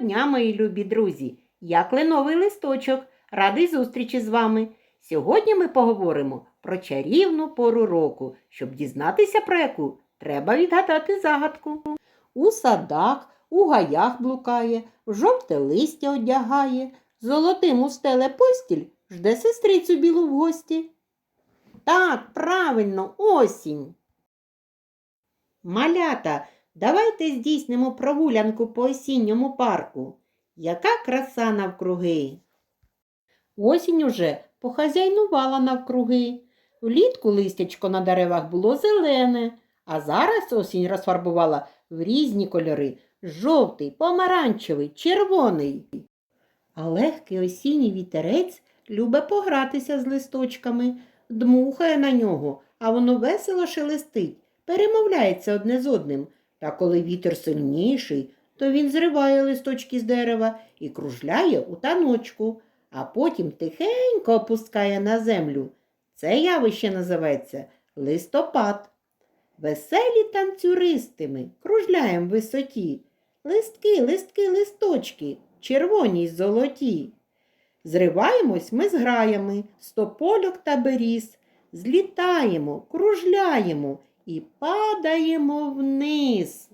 дня, мої любі друзі! Я кленовий листочок. Радий зустрічі з вами. Сьогодні ми поговоримо про чарівну пору року. Щоб дізнатися про яку, треба відгадати загадку. У садах, у гаях блукає, в жовте листя одягає, золотим устеле постіль, жде сестрицю білу в гості. Так, правильно, осінь. Малята, давайте здійснимо прогулянку по осінньому парку. Яка краса навкруги. Осінь уже похазяйнувала навкруги. Влітку листячко на деревах було зелене, а зараз осінь розфарбувала в різні кольори жовтий, помаранчевий, червоний. А легкий осінній вітерець любе погратися з листочками, дмухає на нього, а воно весело шелестить, перемовляється одне з одним. Та коли вітер сильніший, то він зриває листочки з дерева і кружляє у таночку, а потім тихенько опускає на землю. Це явище називається листопад. Веселі танцюристими кружляєм в висоті. Листки, листки, листочки, червоні й золоті. Зриваємось ми з граями, з топольок та беріз, злітаємо, кружляємо і падаємо вниз.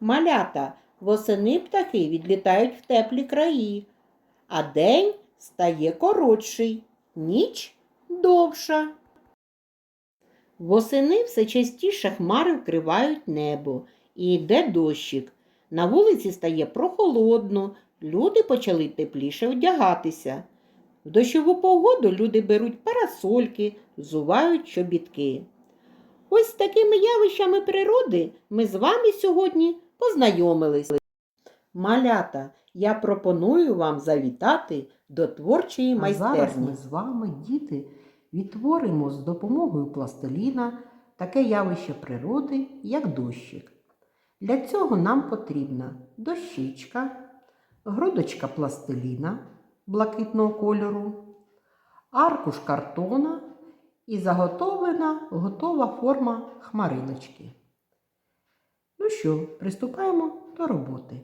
Малята, восени птахи відлітають в теплі краї, а день стає коротший, ніч довша. Восени все частіше хмари вкривають небо і йде дощик. На вулиці стає прохолодно, люди почали тепліше одягатися. В дощову погоду люди беруть парасольки, взувають чобітки. Ось з такими явищами природи ми з вами сьогодні познайомились. Малята, я пропоную вам завітати до творчої А зараз ми з вами, діти, відтворимо з допомогою пластиліна таке явище природи, як дощик. Для цього нам потрібна дощечка, грудочка пластиліна блакитного кольору, аркуш картона і заготовлена готова форма хмариночки. Ну що, приступаємо до роботи.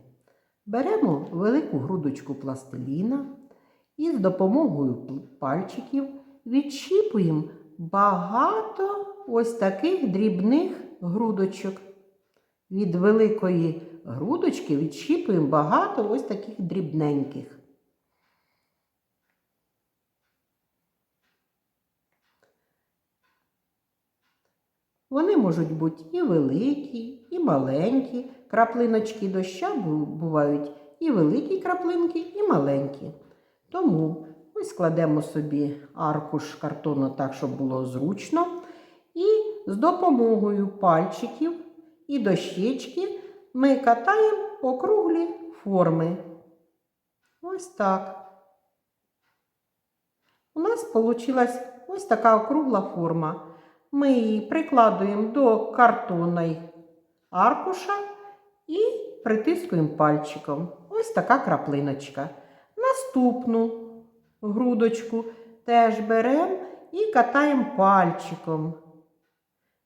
Беремо велику грудочку пластиліна і з допомогою пальчиків відщіпуємо багато ось таких дрібних грудочок. Від великої грудочки відщіпуємо багато ось таких дрібненьких. Вони можуть бути і великі, і маленькі. Краплиночки доща бувають і великі краплинки, і маленькі. Тому ми складемо собі аркуш картону так, щоб було зручно. І з допомогою пальчиків і дощечки ми катаємо округлі форми. Ось так. У нас вийшла ось така округла форма. Ми її прикладуємо до картонної аркуша і притискуємо пальчиком. Ось така краплиночка. Наступну грудочку теж беремо і катаємо пальчиком.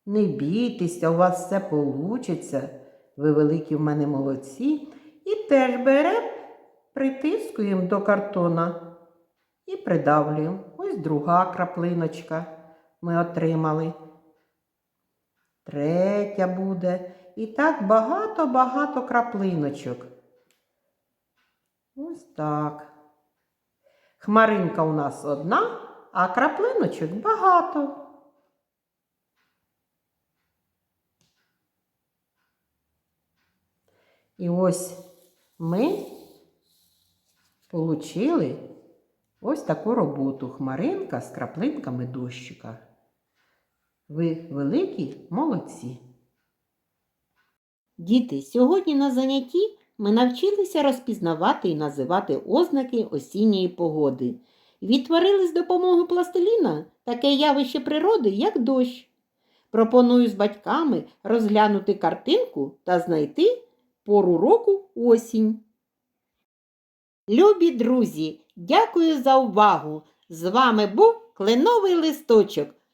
Не бійтеся, у вас все вийде. Ви великі в мене молодці. І теж беремо, притискуємо до картона і придавлюємо. Ось друга краплиночка ми отримали. Третя буде. І так багато-багато краплиночок. Ось так. Хмаринка у нас одна, а краплиночок багато. І ось ми получили ось таку роботу хмаринка з краплинками дощика. Ви великі молодці. Діти, сьогодні на занятті ми навчилися розпізнавати і називати ознаки осінньої погоди. Відтворили з допомогою пластиліна таке явище природи, як дощ. Пропоную з батьками розглянути картинку та знайти пору року осінь. Любі друзі, дякую за увагу! З вами був Кленовий листочок.